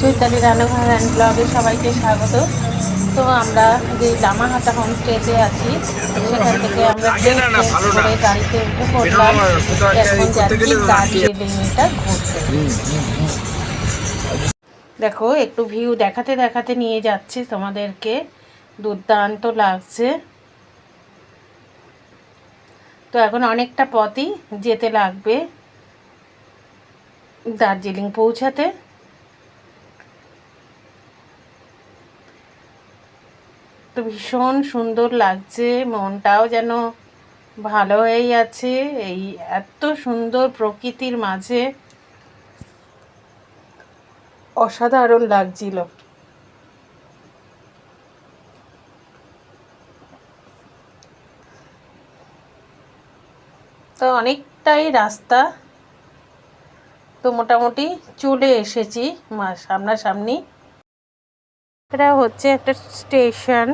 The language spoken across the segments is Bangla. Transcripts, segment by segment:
চৈতালি রান্নাঘর অ্যান্ড ব্লগে সবাইকে স্বাগত। তো আমরা যে লামাহাটা হোমস্টেতে আছি সেখান থেকে আমরা করে গাড়িতে উঠে পড়লাম। এখন যাচ্ছি দার্জিলিংটা ঘুরতে। দেখো একটু ভিউ দেখাতে দেখাতে নিয়ে যাচ্ছি তোমাদেরকে। দুর্দান্ত লাগছে। তো এখন অনেকটা পথই যেতে লাগবে দার্জিলিং পৌঁছাতে। তো ভীষণ সুন্দর লাগছে, মনটাও যেন ভালো হয়েই আছে, এই এত সুন্দর প্রকৃতির মাঝে। অসাধারণ লাগছিল। তো অনেকটাই রাস্তা। তো মোটামুটি চলে এসেছি সামনাসামনি। এটা হচ্ছে একটা স্টেশন।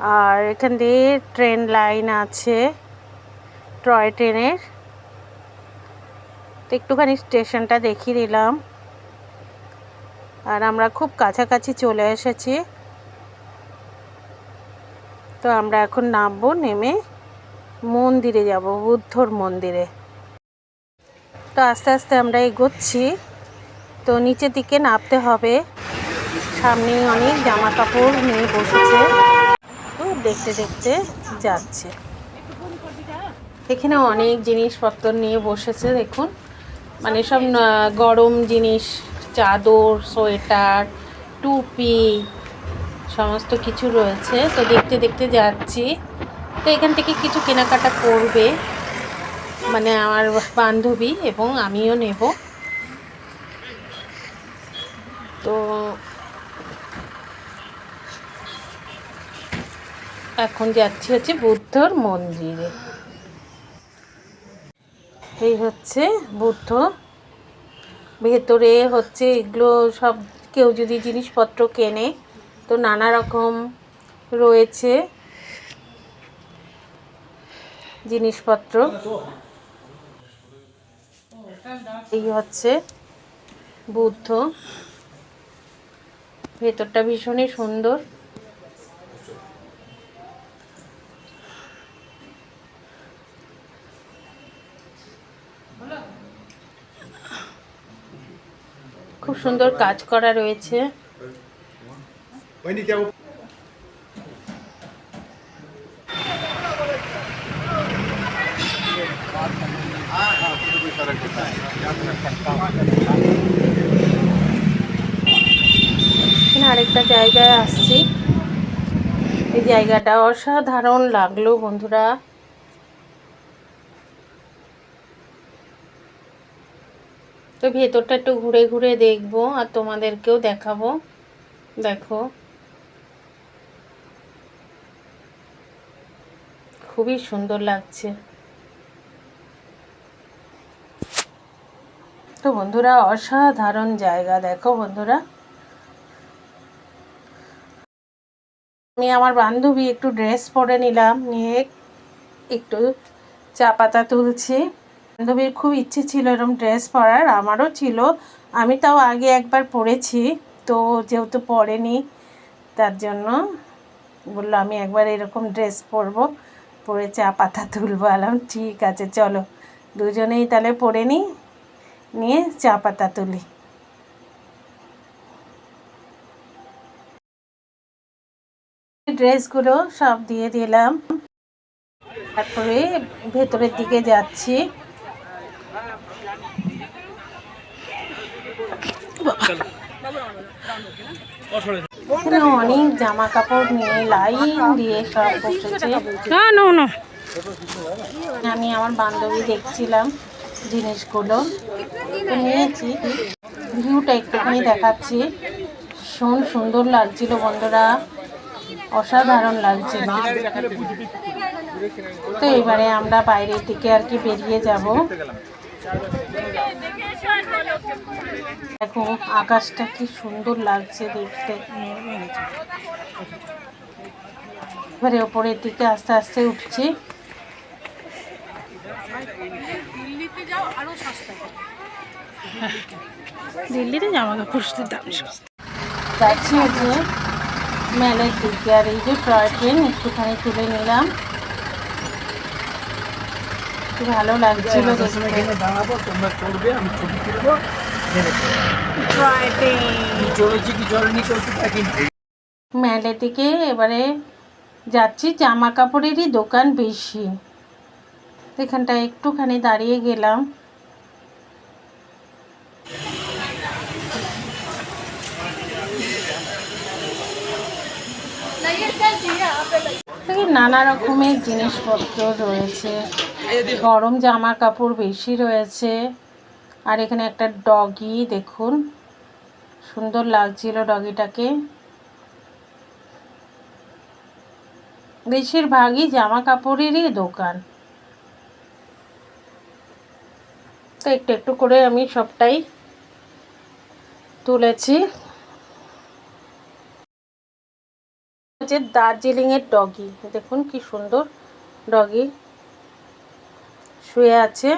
আর এখান দিয়ে ট্রেন লাইন আছে টয় ট্রেনের তো একটুখানি স্টেশনটা দেখিয়ে দিলাম। আর আমরা খুব কাছাকাছি চলে এসেছি। তো আমরা এখন নামবো, নেমে মন্দিরে যাব, বুদ্ধর মন্দিরে। তো আস্তে আস্তে আমরা এগোচ্ছি। তো নিচের দিকে নামতে হবে। সামনে অনেক জামা কাপড় নিয়ে বসেছে। দেখতে দেখতে যাচ্ছে। এখানে অনেক জিনিসপত্র নিয়ে বসেছে, দেখুন। মানে সব গরম জিনিস, চাদর, সোয়েটার, টুপি, সমস্ত কিছু রয়েছে। তো দেখতে দেখতে যাচ্ছি। তো এখান থেকে কিছু কেনাকাটা করবে মানে আমার বান্ধবী এবং আমিও নেব। তো এখন যাচ্ছি হচ্ছে বুদ্ধর মন্দিরে। এই হচ্ছে বুদ্ধ। ভেতরে হচ্ছে এগুলো সব কেউ যদি জিনিসপত্র কেনে, তো নানা রকম রয়েছে জিনিসপত্র। এই হচ্ছে বুদ্ধ। ভেতরটা ভীষণই সুন্দর। সুন্দর কাজ করা রয়েছে। আরেকটা জায়গায় আসছি। এই জায়গাটা অসাধারণ লাগল বন্ধুরা। তো ভেতরটা একটু ঘুরে ঘুরে দেখব আর তোমাদেরকেও দেখাবো। দেখো। খুবই সুন্দর লাগছে। তো বন্ধুরা, অসাধারণ জায়গা, দেখো বন্ধুরা। আমি আমার বান্ধবী একটু ড্রেস পরে নিলাম, নিয়ে একটু চা পাতা তুলছি। বান্ধবীর খুব ইচ্ছে ছিল এরকম ড্রেস পরার, আমারও ছিল। আমি তাও আগে একবার পরেছি, তো যেহেতু পরেনি, তার জন্য বলল, আমি একবার এরকম ড্রেস পরবো, পরে চা পাতা তুলবো। আলাম ঠিক আছে, চলো। দুজনেই তাহলে পরে নিই নিয়ে চা পাতা তুলি। ড্রেসগুলো সব দিয়ে দিলাম। তারপরে ভেতরের দিকে যাচ্ছি। এখানে অনেক জামা কাপড় নিয়ে লাইন দিয়ে সব বসেছে। আমি আমার বান্ধবী দেখছিলাম জিনিসগুলো। নিয়েছি। ভিউটা একটুখানি দেখাচ্ছি। ভীষণ সুন্দর লাগছিল বন্ধুরা। অসাধারণ লাগছিল। তো এবারে আমরা বাইরের দিকে আর কি বেরিয়ে যাব। দেখো আকাশটা কি সুন্দর লাগছে দেখতে। এবারে ওপরের দিকে আস্তে আস্তে উঠছি। দিল্লিতে জামা কাপড় দাম সস্তা। যাচ্ছি হচ্ছে মেলার দিকে আর এই যে টয় ট্রেন একটুখানি তুলে নিলাম। ভালো লাগছিল দাঁড়াবো তোমরা চলবে আমি ছবি তুলবো। মেলে থেকে এবারে যাচ্ছি জামা কাপড়েরই দোকান বেশি। এখানটা একটুখানি দাঁড়িয়ে গেলাম। নানা রকমের জিনিসপত্র রয়েছে। গরম জামা কাপড় বেশি রয়েছে। আর এখানে একটা ডগি, দেখুন। সুন্দর লাগছিল ডগিটাকে। বেশিরভাগই জামা কাপড়েরই দোকান। তো একটু একটু করে আমি সবটাই তুলেছি। হচ্ছে দার্জিলিংয়ের ডগি। দেখুন কি সুন্দর ডগি শুয়ে আছে।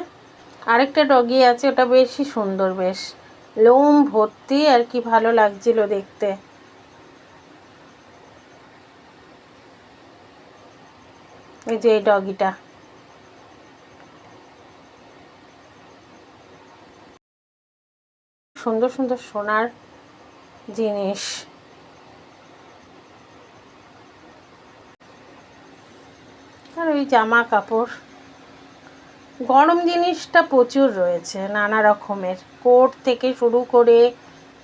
আরেকটা ডগি আছে, ওটা বেশি সুন্দর বেশ। লোম ভর্তি আর কি ভালো লাগছিল দেখতে। এই যে এই ডগিটা সুন্দর সুন্দর সোনার জিনিস। আর ওই জামা কাপড়। গরম জিনিসটা প্রচুর রয়েছে, নানা রকমের। কোট থেকে শুরু করে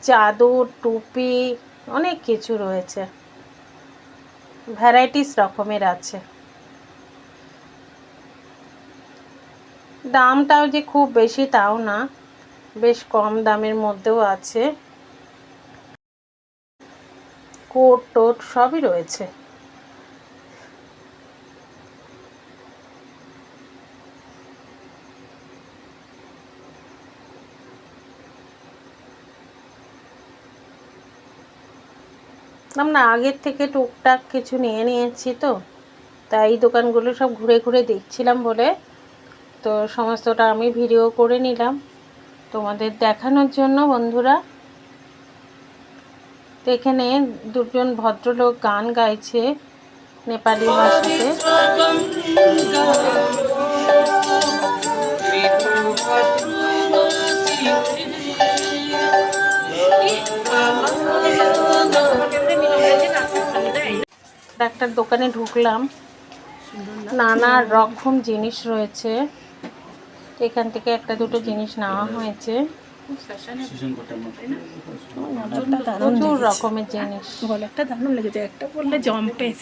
চাদর, টুপি, অনেক কিছু রয়েছে। ভ্যারাইটিস রকমের আছে। দামটাও যে খুব বেশি তাও না, বেশ কম দামের মধ্যেও আছে। কোট, টোট সবই রয়েছে। আমরা আগের থেকে টুকটাক কিছু নিয়ে নিয়েছি তো। তাই দোকানগুলো সব ঘুরে ঘুরে দেখছিলাম বলে। তো সমস্তটা আমি ভিডিও করে নিলাম। তোমাদের দেখানোর জন্য বন্ধুরা। তো এখানে দুজন ভদ্রলোক গান গাইছে, নেপালি ভাষাতে। একটা দোকানে ঢুকলাম নানা রকম জিনিস রয়েছে এখান থেকে একটা দুটো জিনিস নেওয়া হয়েছে প্রচুর রকমের জিনিস গলাটা দারুণ লেগেছে একটা পরলে জম্পেস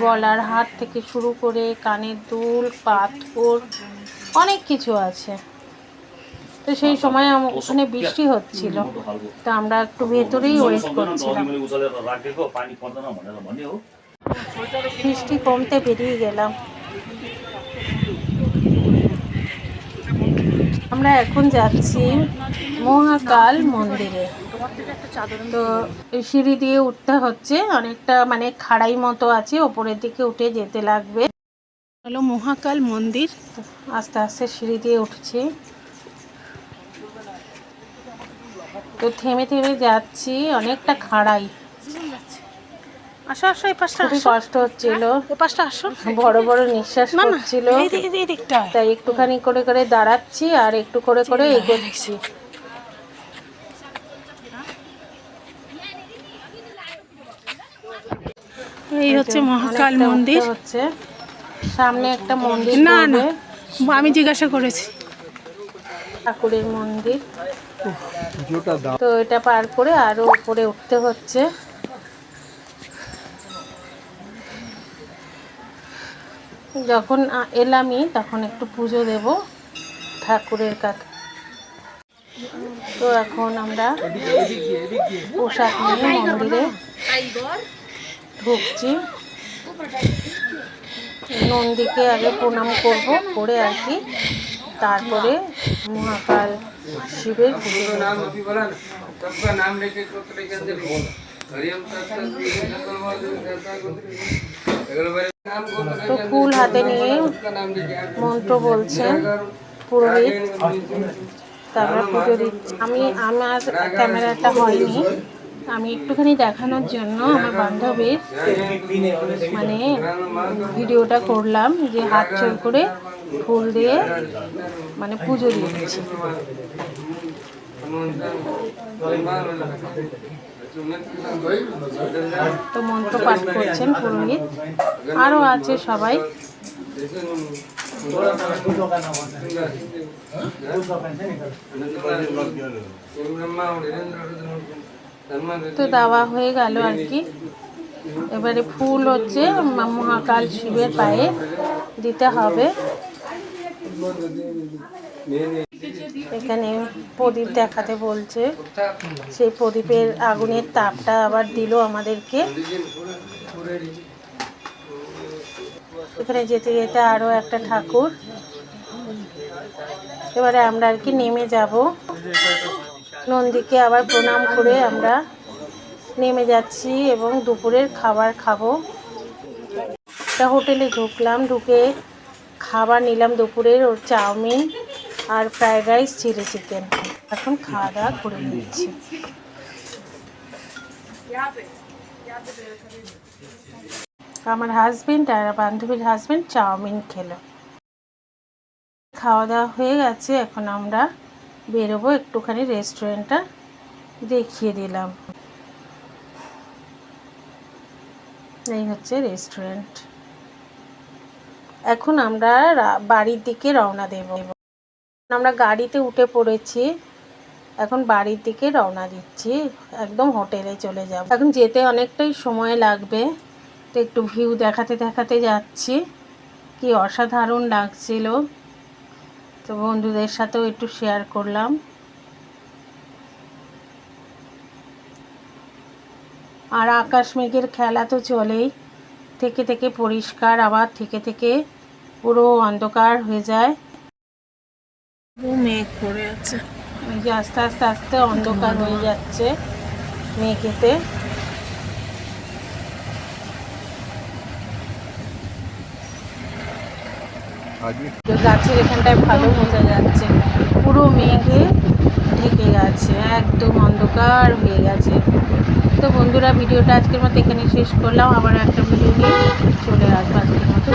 গলার হাত থেকে শুরু করে কানের দুল পাথর অনেক কিছু আছে তো সেই সময় ওখানে বৃষ্টি হচ্ছিল তো আমরা একটু ভেতরেই ওয়েট করছিলাম বৃষ্টি কমতে বেরিয়ে গেলাম। আমরা এখন যাচ্ছি মহাকাল মন্দিরে। তো সিঁড়ি দিয়ে উঠতে হচ্ছে, অনেকটা মানে খাড়াই মতো আছে, ওপরের দিকে উঠে যেতে লাগবে। হলো মহাকাল মন্দির, আস্তে আস্তে সিঁড়ি দিয়ে উঠছি। তো থেমে থেমে যাচ্ছি, অনেকটা খাড়াই। আসো আসো এই পাশটা খুবই কষ্ট হচ্ছিল। এই পাশটা আসো। বড় বড় নিঃশ্বাস পড়ছিল এই দিক এই দিকটা। তাই একটুখানি করে করে দাঁড়াচ্ছি আর একটু করে করে এগোচ্ছি। এই হচ্ছে মহাকাল মন্দির। হচ্ছে। সামনে একটা মন্দির না না আমি জিজ্ঞাসা করেছি। ঠাকুরের মন্দির। তো এটা পার করে আরও উপরে উঠতে হচ্ছে। যখন এলামই তখন একটু পুজো দেব ঠাকুরের কাছে তো এখন আমরা পোশাক নিয়ে মন্দিরে ঢুকছি নন্দীকে আগে প্রণাম করব করে আর কি তারপরে মহাকাল শিবের পুজো তো ফুল হাতে নিয়ে মন্ত্র বলছে, পুরোহিত। তারপর পুজো দিচ্ছে। আমি, আমার ক্যামেরাটা হয়নি। আমি একটুখানি দেখানোর জন্য আমার বান্ধবীর মানে ভিডিওটা করলাম যে হাত চোর করে ফুল দিয়ে মানে পুজো দিচ্ছে। তো মন্ত্র পাঠ করছেন পুরোহিত। আরও আছে সবাই। তো দেওয়া হয়ে গেল আর কি। এবারে ফুল হচ্ছে মহাকাল শিবের পায়ে দিতে হবে। এখানে প্রদীপ দেখাতে বলছে। সেই প্রদীপের আগুনের তাপটা আবার দিল আমাদেরকে। এখানে যেতে যেতে আরও একটা ঠাকুর। এবারে আমরা আর কি নেমে যাব। নন্দীকে আবার প্রণাম করে আমরা নেমে যাচ্ছি এবং দুপুরের খাবার খাব। একটা হোটেলে ঢুকলাম, ঢুকে খাবার নিলাম দুপুরের ওর চাউমিন। আর ফ্রায়েড রাইস চিলি চিকেন এখন খাওয়া দাওয়া করে নিচ্ছি। আমার হাজবেন্ড আর বান্ধবীর হাজবেন্ড চাউমিন খেলো। খাওয়া দাওয়া হয়ে গেছে, এখন আমরা বেরোবো একটুখানি রেস্টুরেন্টটা দেখিয়ে দিলাম। এই হচ্ছে রেস্টুরেন্ট এখন আমরা বাড়ির দিকে রওনা দেব। আমরা গাড়িতে উঠে পড়েছি। এখন বাড়ির দিকে রওনা দিচ্ছি। একদম হোটেলে চলে যাব। এখন যেতে অনেকটাই সময় লাগবে। তো একটু ভিউ দেখাতে দেখাতে যাচ্ছি। কি অসাধারণ লাগছিল। তো বন্ধুদের সাথেও একটু শেয়ার করলাম। আর আকাশ মেঘের খেলা তো চলেই। থেকে থেকে পরিষ্কার, আবার থেকে থেকে পুরো অন্ধকার হয়ে যায়। মেঘ পড়ে আছে। যে আস্তে আস্তে আস্তে অন্ধকার হয়ে যাচ্ছে মেঘেতে। গাছের এখানটায় ভালো বোঝা যাচ্ছে। পুরো মেঘে ঢেকে গেছে একদম অন্ধকার হয়ে গেছে। তো বন্ধুরা ভিডিওটা আজকের মতো এখানে শেষ করলাম। আবার একটা ভিডিও নিয়ে চলে আসব আজকের মতো।